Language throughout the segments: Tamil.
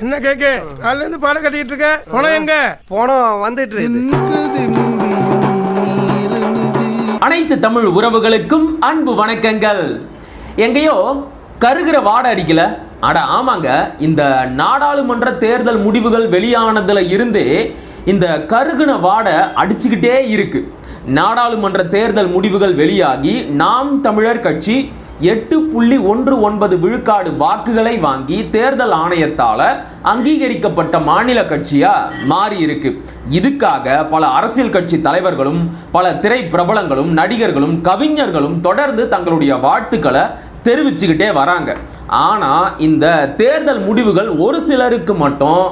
என்ன கேக்க? காலையில இருந்து பாடம் கட்டிக்கிட்டு இருக்க? போன எங்க? போனோம் வந்துட்டு அனைத்து தமிழ் உறவுகளுக்கும் அன்பு வணக்கங்கள். எங்கேயோ கருகிற வாடை அடிக்கல. அட ஆமாங்க. இந்த நாடாளுமன்ற தேர்தல் முடிவுகள் வெளியானதுல இருந்தே இந்த கருகுன வாடை அடிச்சுக்கிட்டே இருக்கு. நாடாளுமன்ற தேர்தல் முடிவுகள் வெளியாகி நாம் தமிழர் கட்சி எட்டு புள்ளி ஒன்று ஒன்பது விழுக்காடு வாக்குகளை வாங்கி தேர்தல் ஆணையத்தால அங்கீகரிக்கப்பட்ட மாநில கட்சியா மாறி இருக்கு இதுக்காக பல அரசியல் கட்சி தலைவர்களும் பல திரை பிரபலங்களும் நடிகர்களும் கவிஞர்களும் தொடர்ந்து தங்களுடைய வாழ்த்துக்களை தெரிவிச்சுக்கிட்டே வராங்க. ஆனால் இந்த தேர்தல் முடிவுகள் ஒரு சிலருக்கு மட்டும்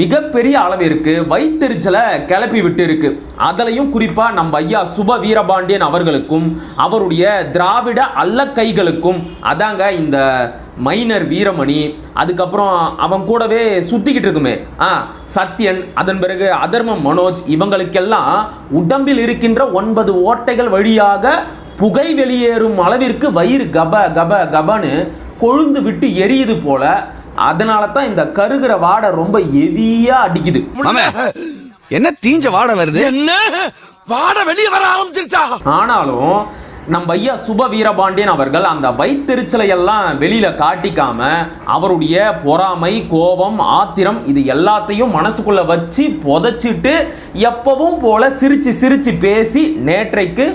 மிகப்பெரிய அளவிற்கு வைத்தெரிச்சலை கிளப்பி விட்டு இருக்கு குறிப்பாக நம்ம ஐயா சுப வீரபாண்டியன் அவர்களுக்கும் அவருடைய திராவிட அல்ல கைகளுக்கும் அதாங்க இந்த மைனர் வீரமணி அதுக்கப்புறம் அவன் கூடவே சுத்திக்கிட்டு இருக்குமே. ஆ சத்யன் அதன் பிறகு அதர்மம் மனோஜ் இவங்களுக்கெல்லாம் உடம்பில் இருக்கின்ற ஒன்பது ஓட்டைகள் வழியாக புகை வெளியேறும் அளவிற்கு வயிறு கப கப கபன்னு கொழுந்து விட்டு எரியுது போல. அதனால தான் இந்த கருகிற வாடை ரொம்ப ஹெவியா அடிக்குது. என்ன தீஞ்ச வாடை வருது? என்ன? வாட வெளிய வர ஆரம்பிச்சிருச்சா? ஆனாலும் நம்ம ஐயா சுப வீரபாண்டியன் அவர்கள் அந்த வைத்தெரிச்சலை எல்லாம் வெளியில காட்டிக்காம அவருடைய பொறாமை கோபம் ஆத்திரம் இது எல்லாத்தையும் மனசுக்குள்ள வச்சு புதைச்சிட்டு எப்பவும் போல சிரிச்சு சிரிச்சு பேசி நேற்றைக்கு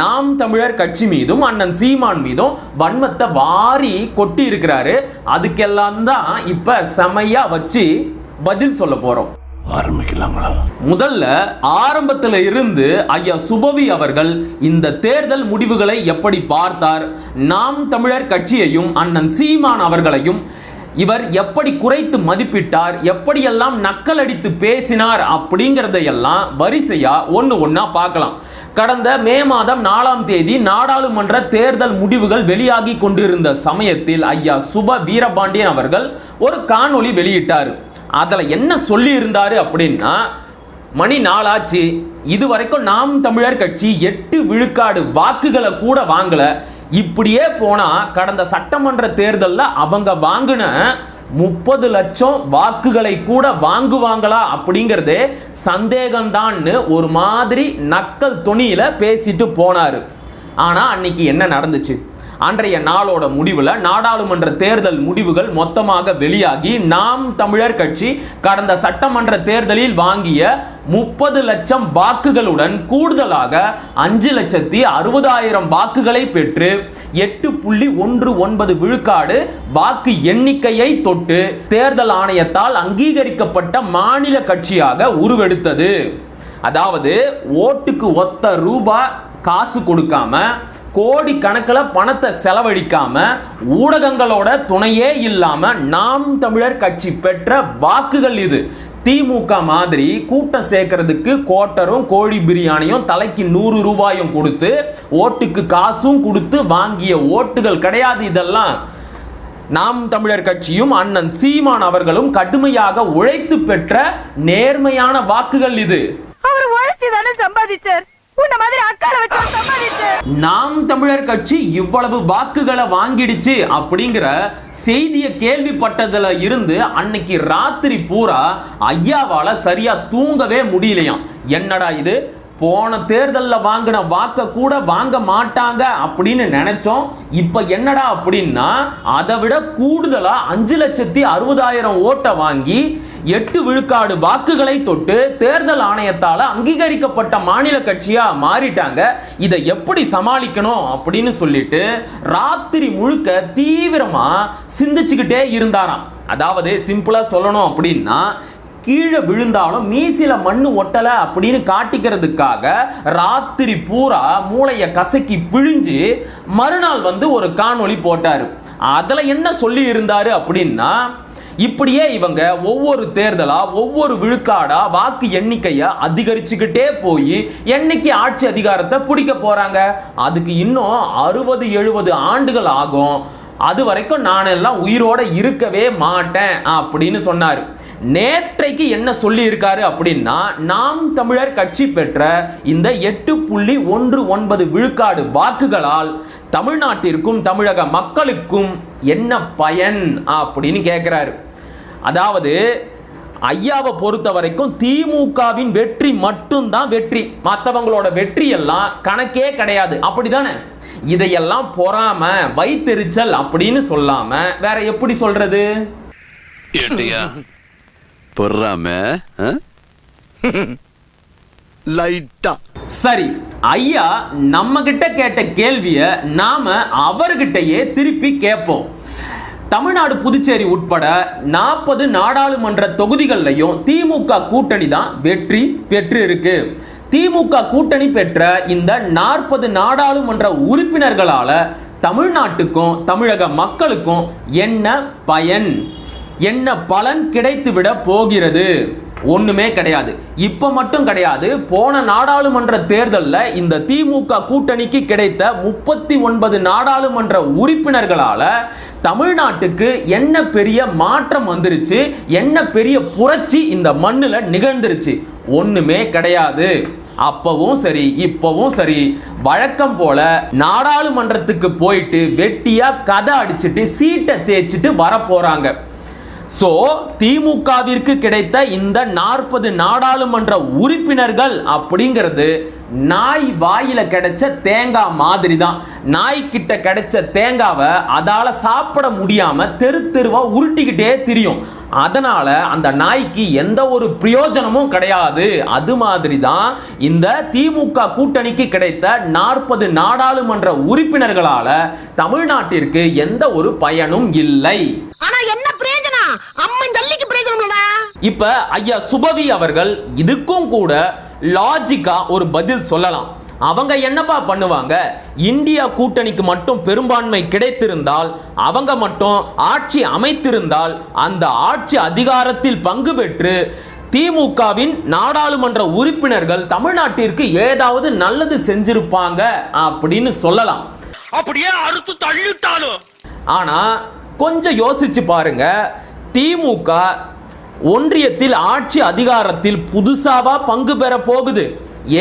நாம் தமிழர் கட்சி மீதும் அண்ணன் சீமான் மீதும் வன்மத்தை வாரி கொட்டி இருக்கிறாரு. அதுக்கெல்லாம் தான் இப்ப செமையா வச்சு பதில் சொல்ல போறோம். ஆரம்பிக்கலாங்களா? முதல்ல ஆரம்பத்துல இருந்து ஐயா சுபவி அவர்கள் இந்த தேர்தல் முடிவுகளை எப்படி பார்த்தார்? நாம் தமிழர் கட்சியையும் அண்ணன் சீமான் அவர்களையும் இவர் எப்படி குறைத்து மதிப்பிட்டார்? எப்படியெல்லாம் நக்கலடித்து பேசினார்? அப்படிங்கிறதையெல்லாம் வரிசையா ஒன்று ஒன்றா பார்க்கலாம். கடந்த மே மாதம் நாலாம் தேதி நாடாளுமன்ற தேர்தல் முடிவுகள் வெளியாகி கொண்டிருந்த சமயத்தில் ஐயா சுப வீரபாண்டியன் அவர்கள் ஒரு காணொளி வெளியிட்டார். அதில் என்ன சொல்லியிருந்தார் அப்படின்னா மணி நாளாச்சு. இது வரைக்கும் நாம் தமிழர் கட்சி எட்டு விழுக்காடு வாக்குகளை கூட வாங்கலை. இப்படியே போனால் கடந்த சட்டமன்ற தேர்தலில் அவங்க வாங்கின முப்பது லட்சம் வாக்குகளை கூட வாங்குவாங்களா அப்படிங்கிறது சந்தேகம்தான்னு ஒரு மாதிரி நக்கல் துணியில பேசிட்டு போனாரு. ஆனா அன்னைக்கு என்ன நடந்துச்சு? அன்றைய நாளோட முடிவில் நாடாளுமன்ற தேர்தல் முடிவுகள் மொத்தமாக வெளியாகி நாம் தமிழர் கட்சி கடந்த சட்டமன்ற தேர்தலில் வாங்கிய முப்பது லட்சம் வாக்குகளுடன் கூடுதலாக அஞ்சு லட்சத்தி அறுபதாயிரம் வாக்குகளை பெற்று எட்டு புள்ளி ஒன்று ஒன்பது விழுக்காடு வாக்கு எண்ணிக்கையை தொட்டு தேர்தல் ஆணையத்தால் அங்கீகரிக்கப்பட்ட மாநில கட்சியாக உருவெடுத்தது. அதாவது ஓட்டுக்கு ஒத்த ரூபாய் காசு கொடுக்காம கோடி கணக்கில் பணத்தை செலவழிக்காமல் ஊடகங்களோட துணையே இல்லாமல் நாம் தமிழர் கட்சி பெற்ற வாக்குகள் இது. திமுக மாதிரி கூட்டம் சேர்க்கறதுக்கு கோட்டரும் கோழி பிரியாணியும் தலைக்கு நூறு ரூபாயும் கொடுத்து ஓட்டுக்கு காசும் கொடுத்து வாங்கிய ஓட்டுகள் கிடையாது இதெல்லாம். நாம் தமிழர் கட்சியும் அண்ணன் சீமான் அவர்களும் கடுமையாக உழைத்து பெற்ற நேர்மையான வாக்குகள் இது. அவர் உழைச்சு தானே சம்பாதிச்சார்? நாம் தமிழர் கட்சி இவ்வளவு வாக்குகளை வாங்கிடுச்சு அப்படிங்கிற செய்தியை கேள்விப்பட்டதுல இருந்து அன்னைக்கு ராத்திரி பூரா ஐயாவால சரியா தூங்கவே முடியலையாம். என்னடா இது? போன தேர்தலில் வாங்கின வாக்கை கூட வாங்க மாட்டாங்க அப்படின்னு நினைச்சோம். இப்போ என்னடா அப்படின்னா அதை விட கூடுதலா அஞ்சு லட்சத்தி அறுபதாயிரம் ஓட்டை வாங்கி எட்டு விழுக்காடு வாக்குகளை தொட்டு தேர்தல் ஆணையத்தால் அங்கீகரிக்கப்பட்ட மாநில கட்சியா மாறிட்டாங்க. இதை எப்படி சமாளிக்கணும் அப்படின்னு சொல்லிட்டு ராத்திரி முழுக்க தீவிரமா சிந்திச்சுக்கிட்டே இருந்தாராம். அதாவது சிம்பிளா சொல்லணும் அப்படின்னா கீழே விழுந்தாலும் மீசில மண்ணு ஒட்டல அப்படின்னு காட்டிக்கிறதுக்காக ராத்திரி பூரா மூளைய கசக்கி பிழிஞ்சு மறுநாள் வந்து ஒரு காணொளி போட்டாரு. அதுல என்ன சொல்லி இருந்தாரு அப்படின்னா இப்படியே இவங்க ஒவ்வொரு தேர்தலா ஒவ்வொரு விழுக்காடா வாக்கு எண்ணிக்கையை அதிகரிச்சுக்கிட்டே போய் என்னைக்கு ஆட்சி அதிகாரத்தை பிடிக்க போறாங்க? அதுக்கு இன்னும் அறுபது எழுபது ஆண்டுகள் ஆகும். அது வரைக்கும் நான் எல்லாம் உயிரோட இருக்கவே மாட்டேன் அப்படின்னு சொன்னார். நேற்றைக்கு என்ன சொல்லி இருக்காரு அப்படின்னா நாம் தமிழர் கட்சி பெற்ற இந்த எட்டு புள்ளி ஒன்று ஒன்பது விழுக்காடு வாக்குகளால் தமிழ்நாட்டிற்கும் தமிழக மக்களுக்கும் என்ன பயன் அப்படின்னு கேட்குறாரு அதாவது ஐயாவை பொறுத்த வரைக்கும் திமுகவின் வெற்றி மட்டும்தான் வெற்றி. மற்றவங்களோட வெற்றி எல்லாம் கணக்கே கிடையாது. அப்படிதானே? இதையெல்லாம் பொறாம வைத்தெரிச்சல் அப்படின்னு சொல்லாம வேற எப்படி சொல்றது? பொறாம லைட்டா. சரி ஐயா நம்ம கிட்ட கேட்ட கேள்விய நாம அவர்கிட்டயே திருப்பி கேட்போம் தமிழ்நாடு புதுச்சேரி உட்பட நாற்பது நாடாளுமன்ற தொகுதிகள்லையும் திமுக கூட்டணி தான் வெற்றி பெற்று இருக்கு திமுக கூட்டணி பெற்ற இந்த நாற்பது நாடாளுமன்ற உறுப்பினர்களால தமிழ்நாட்டுக்கும் தமிழக மக்களுக்கும் என்ன பயன்? என்ன பலன் கிடைத்துவிட போகிறது? ஒண்ணுமே கிடையாது. இப்ப மட்டும் கிடையாது. போன நாடாளுமன்ற தேர்தலில் இந்த திமுக கூட்டணிக்கு கிடைத்த முப்பத்தி ஒன்பது நாடாளுமன்ற உறுப்பினர்களால தமிழ்நாட்டுக்கு என்ன பெரிய மாற்றம் வந்துருச்சு? என்ன பெரிய புரட்சி இந்த மண்ணில் நிகழ்ந்துருச்சு? ஒண்ணுமே கிடையாது. அப்பவும் சரி இப்பவும் சரி வழக்கம் போல நாடாளுமன்றத்துக்கு போயிட்டு வெட்டியா கதை அடிச்சிட்டு சீட்டை தேய்ச்சிட்டு வர போறாங்க ஸோ திமுகவிற்கு கிடைத்த இந்த நாற்பது நாடாளுமன்ற உறுப்பினர்கள் அப்படிங்கிறது நாய் வாயில கிடைச்ச தேங்காய் மாதிரி தான் நாய்க்கிட்ட கிடைச்ச தேங்காவை அதால சாப்பிட முடியாம தெரு தெருவா உருட்டிக்கிட்டே திரியும். அதனால அந்த நாய்க்கு எந்த ஒரு பிரயோஜனமும் கிடையாது. அது மாதிரி தான் இந்த திமுக கூட்டணிக்கு கிடைத்த நாற்பது நாடாளுமன்ற உறுப்பினர்களால தமிழ்நாட்டிற்கு எந்த ஒரு பயனும் இல்லை. ஆனா என்ன பிரயோஜனம்? அம்மன் பிரயோஜனம் இப்ப ஐயா சுபவி அவர்கள் இதுக்கும் கூட லாஜிக்கா ஒரு பதில் சொல்லலாம். அவங்க என்னப்பா பண்ணுவாங்க? இந்தியா கூட்டணிக்கு மட்டும் பெரும்பான்மை கிடைத்திருந்தால் அவங்க மட்டும் ஆட்சி அமைத்திருந்தால் அந்த ஆட்சி அதிகாரத்தில் பங்கு பெற்று திமுகவின் நாடாளுமன்ற உறுப்பினர்கள் தமிழ்நாட்டிற்கு ஏதாவது நல்லது செஞ்சிருப்பாங்க அப்படின்னு சொல்லலாம். அப்படியே அறுத்து தள்ளிட்டாலும். ஆனா கொஞ்சம் யோசிச்சு பாருங்க. திமுக ஒன்றியத்தில் ஆட்சி அதிகாரத்தில் புதுசாவா பங்கு பெற போகுது.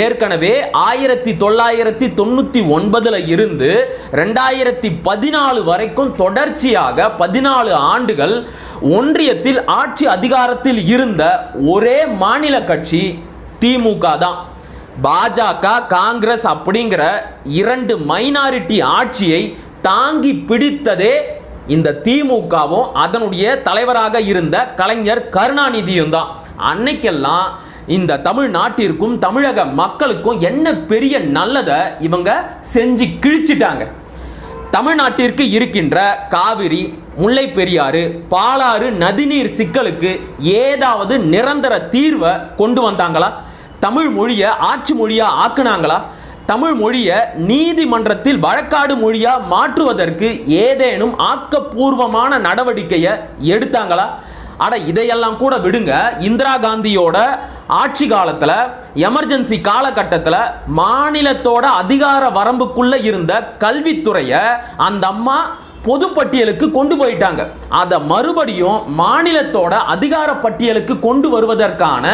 ஏற்கனவே ஆயிரத்தி தொள்ளாயிரத்தி தொண்ணூற்றி ஒன்பதில் இருந்து ரெண்டாயிரத்தி பதினாலு வரைக்கும் தொடர்ச்சியாக பதினாலு ஆண்டுகள் ஒன்றியத்தில் ஆட்சி அதிகாரத்தில் இருந்த ஒரே மாநில கட்சி திமுக தான். பாஜக காங்கிரஸ் அப்படிங்கிற இரண்டு மைனாரிட்டி ஆட்சியை தாங்கி பிடித்ததே இந்த திமுகவும் அதனுடைய தலைவராக இருந்த கலைஞர் கருணாநிதியும் தான். அன்னைக்கெல்லாம் இந்த தமிழ்நாட்டிற்கும் தமிழக மக்களுக்கும் என்ன பெரிய நல்லதை இவங்க செஞ்சு கிழிச்சிட்டாங்க. தமிழ்நாட்டிற்கு இருக்கின்ற காவிரி முல்லை பெரியாறு பாலாறு நதிநீர் சிக்கலுக்கு ஏதாவது நிரந்தர தீர்வை கொண்டு வந்தாங்களா? தமிழ் மொழியை ஆட்சி மொழியாக ஆக்குனாங்களா? தமிழ் மொழியை நீதிமன்றத்தில் வழக்காடு மொழியாக மாற்றுவதற்கு ஏதேனும் ஆக்கப்பூர்வமான நடவடிக்கையை எடுத்தாங்களா? அட இதையெல்லாம் கூட விடுங்க. இந்திரா காந்தியோட ஆட்சி காலத்தில் எமர்ஜென்சி காலகட்டத்தில் மாநிலத்தோட அதிகார வரம்புக்குள்ளே இருந்த கல்வித்துறையை அந்த அம்மா பொதுப்பட்டியலுக்கு கொண்டு போயிட்டாங்க. அதை மறுபடியும் மாநிலத்தோட அதிகார பட்டியலுக்கு கொண்டு வருவதற்கான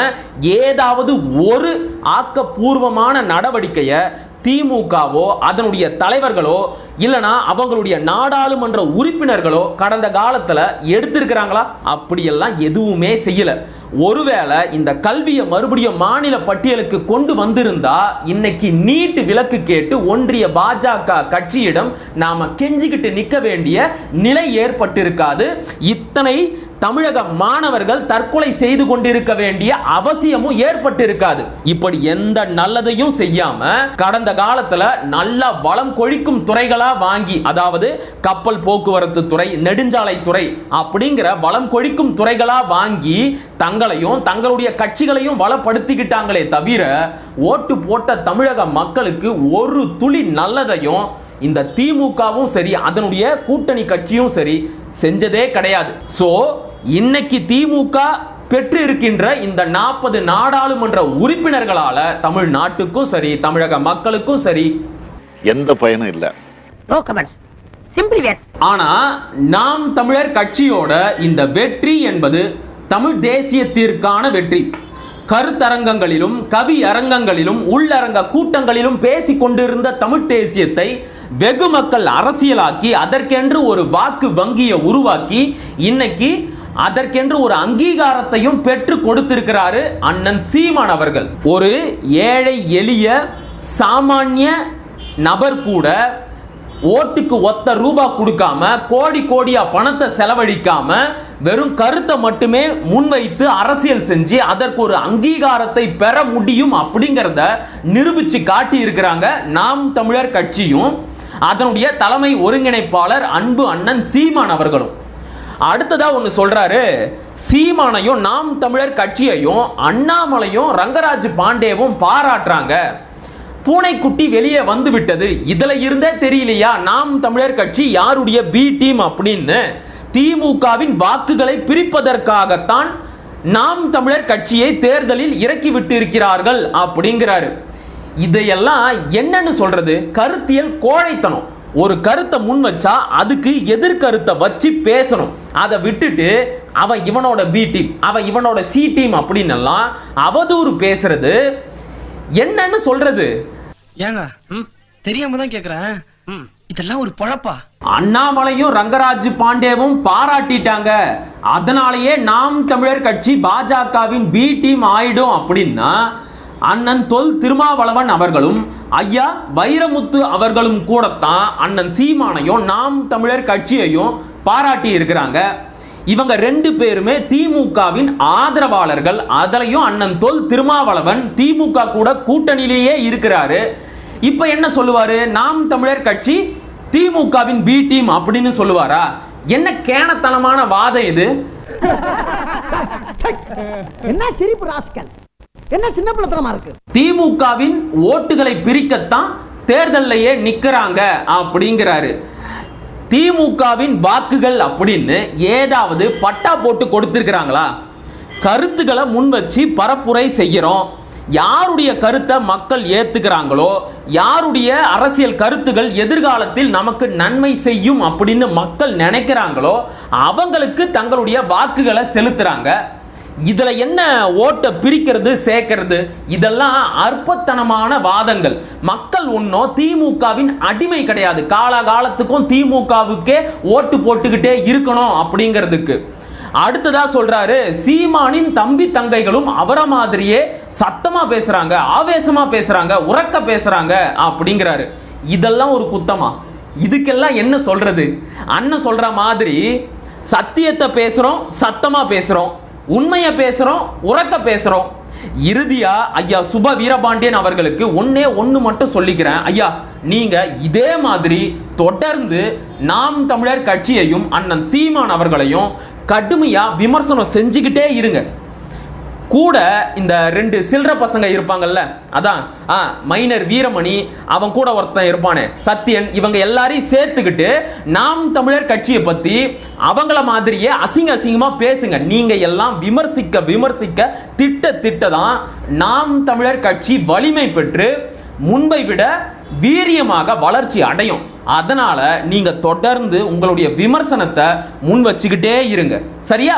ஏதாவது ஒரு ஆக்கப்பூர்வமான நடவடிக்கையை திமுகவோ அதனுடைய தலைவர்களோ இல்லைனா அவங்களுடைய நாடாளுமன்ற உறுப்பினர்களோ கடந்த காலத்தில் எடுத்திருக்கிறாங்களா? அப்படியெல்லாம் எதுவுமே செய்யலை. ஒருவேளை இந்த கல்வியை மறுபடியும் மாநில பட்டியலுக்கு கொண்டு வந்திருந்தா இன்னைக்கு நீட்டு விலக்கு கேட்டு ஒன்றிய பாஜக கட்சியிடம் நாம கெஞ்சிக்கிட்டு நிற்க வேண்டிய நிலை ஏற்பட்டிருக்காது. இத்தனை தமிழக மாணவர்கள் தற்கொலை செய்து கொண்டிருக்க வேண்டிய அவசியமும் ஏற்பட்டிருக்காது. இப்படி எந்த நல்லதையும் செய்யாம கடந்த காலத்துல நல்ல வளம் கொழிக்கும் துறைகளா வாங்கி அதாவது கப்பல் போக்குவரத்து துறை நெடுஞ்சாலை துறை அப்படிங்கிற வளம் கொழிக்கும் துறைகளா வாங்கி தங்களையும் தங்களுடைய கட்சிகளையும் வளப்படுத்திக்கிட்டாங்களே தவிர ஓட்டு போட்ட தமிழக மக்களுக்கு ஒரு துளி நல்லதையும் இந்த திமுகவும் சரி அதனுடைய கூட்டணி கட்சியும் சரி செஞ்சதே கிடையாது. ஸோ இன்னைக்கு திமுக பெற்று இருக்கின்ற இந்த நாற்பது நாடாளுமன்ற உறுப்பினர்களால தமிழ்நாட்டுக்கும் சரி தமிழக மக்களுக்கும் சரி. எந்த பயனும் இல்லை. ஆனா நாம் தமிழர் கட்சியோட இந்த வெற்றி என்பது தமிழ் தேசியத்திற்கான வெற்றி. கருத்தரங்கங்களிலும் கவி அரங்கங்களிலும் உள்ளரங்க கூட்டங்களிலும் பேசிக் கொண்டிருந்த தமிழ் தேசியத்தை வெகு மக்கள் அரசியலாக்கி அதற்கென்று ஒரு வாக்கு வங்கியை உருவாக்கி இன்னைக்கு அதற்கென்று ஒரு அங்கீகாரத்தையும் பெற்று கொடுத்திருக்கிறாரு அண்ணன் சீமான் அவர்கள். ஒரு ஏழை எளிய சாமானிய நபர் கூட ஓட்டுக்கு ஒத்த ரூபா கொடுக்காம கோடி கோடியா பணத்தை செலவழிக்காம வெறும் கருத்தை மட்டுமே முன்வைத்து அரசியல் செஞ்சு அதற்கு ஒரு அங்கீகாரத்தை பெற முடியும் அப்படிங்கிறத நிரூபிச்சு காட்டி இருக்கிறாங்க நாம் தமிழர் கட்சியும். அதனுடைய தலைமை ஒருங்கிணைப்பாளர் அன்பு அண்ணன் சீமான் அவர்களும். அடுத்ததாக ஒன்று சொல்கிறாரு சீமானையும் நாம் தமிழர் கட்சியையும் அண்ணாமலையும் ரங்கராஜ் பாண்டேவும் பாராட்டுறாங்க. பூனைக்குட்டி வெளியே வந்து விட்டது. இதில் இருந்தே தெரியலையா நாம் தமிழர் கட்சி யாருடைய பி டீம் அப்படின்னு? திமுகவின் வாக்குகளை பிரிப்பதற்காகத்தான் நாம் தமிழர் கட்சியை தேர்தலில் இறக்கி விட்டு இருக்கிறார்கள் அப்படிங்கிறாரு. இதையெல்லாம் என்னன்னு சொல்றது? கருத்தியல் கோழைத்தனம். ஒரு கருத்தை முன் வச்சா அதுக்கு எதிர்கருத்தை வச்சு பேசணும். அதை விட்டுட்டு அவன் இவனோட பி டீம் அவன் இவனோட சி டீம் அப்படின்னு எல்லாம் அவதூறு பேசுறது. என்னன்னு சொல்றது? ஏங்க தெரியாம தான் கேக்குறேன். இதெல்லாம் ஒரு பொழப்பா? அண்ணாமலையும் ரங்கராஜ் பாண்டேவும் பாராட்டிட்டாங்க. அதனாலேயே நாம் தமிழர் கட்சி பாஜகவின் பி டீம் ஆயிடும் அப்படின்னா அண்ணன் தொல் திருமாவளவன் அவர்களும் ஐயா வைரமுத்து அவர்களும் கூடத்தான் அண்ணன் சீமானையும் நாம் தமிழர் கட்சியையும் பாராட்டி இருக்கிறாங்க. இவங்க ரெண்டு பேருமே திமுகவின் ஆதரவாளர்கள். அதிலையும் அண்ணன் தொல் திருமாவளவன் திமுக கூட கூட்டணியிலேயே இருக்கிறாரு. இப்ப என்ன சொல்லுவாரு? நாம் தமிழர் கட்சி திமுகவின் பி டீம் அப்படின்னு சொல்லுவாரா? என்ன கேனத்தனமான வாதம் இது? என்ன சிரிப்பு ராஸ்கல்? என்ன சின்ன பிள்ளைத்தனமா இருக்கு? திமுகவின் ஓட்டுகளை பிரிக்கத்தான் தேர்தல்லையே நிக்கிறாங்க அப்படிங்கிறாரு. திமுகவின் வாக்குகள் அப்படின்னு ஏதாவது பட்டா போட்டு கொடுத்திருக்கிறாங்களா? கருத்துக்களை முன் வச்சு பரப்புரை செய்கிறோம். யாருடைய கருத்தை மக்கள் ஏற்றுக்கிறாங்களோ யாருடைய அரசியல் கருத்துகள் எதிர்காலத்தில் நமக்கு நன்மை செய்யும் அப்படின்னு மக்கள் நினைக்கிறாங்களோ அவங்களுக்கு தங்களுடைய வாக்குகளை செலுத்துறாங்க. இதில் என்ன ஓட்டை பிரிக்கிறது சேர்க்கறது? இதெல்லாம் அற்பத்தனமான வாதங்கள். மக்கள் ஒன்றும் திமுகவின் அடிமை கிடையாது. காலகாலத்துக்கும் திமுகவுக்கே ஓட்டு போட்டுக்கிட்டே இருக்கணும் அப்படிங்கிறதுக்கு. அடுத்ததா சொல்றாரு சீமானின் தம்பி தங்கைகளும் அவரை மாதிரியே சத்தமா பேசுறாங்க ஆவேசமா பேசுறாங்க உறக்க பேசுறாங்க அப்படிங்கிறாரு. இதெல்லாம் ஒரு குத்தமா? இதுக்கெல்லாம் என்ன சொல்றது? அண்ணன் சொல்ற மாதிரி சத்தியத்தை பேசுறோம் சத்தமா பேசுறோம். உண்மையை பேசுகிறோம் உறக்க பேசுகிறோம் இறுதியா ஐயா சுப வீரபாண்டியன் அவர்களுக்கு ஒன்னே ஒன்று மட்டும் சொல்லிக்கிறேன். ஐயா நீங்க இதே மாதிரி தொடர்ந்து நாம் தமிழர் கட்சியையும் அண்ணன் சீமான் அவர்களையும் கடுமையா விமர்சனம் செஞ்சுக்கிட்டே இருங்க. கூட இந்த ரெண்டு சில்லற பசங்க இருப்பாங்கல்ல அதான் ஆ மைனர் வீரமணி அவன் கூட ஒருத்தன் இருப்பானே சத்யன் இவங்க எல்லாரையும் சேர்த்துக்கிட்டு நாம் தமிழர் கட்சியை பற்றி அவங்கள மாதிரியே அசிங்க அசிங்கமாக பேசுங்க. நீங்கள் எல்லாம் விமர்சிக்க விமர்சிக்க திட்ட திட்ட தான் நாம் தமிழர் கட்சி வலிமை பெற்று முன்பை விட வீரியமாக வளர்ச்சி அடையும். அதனால் நீங்கள் தொடர்ந்து உங்களுடைய விமர்சனத்தை முன் வச்சுக்கிட்டே இருங்க. சரியா?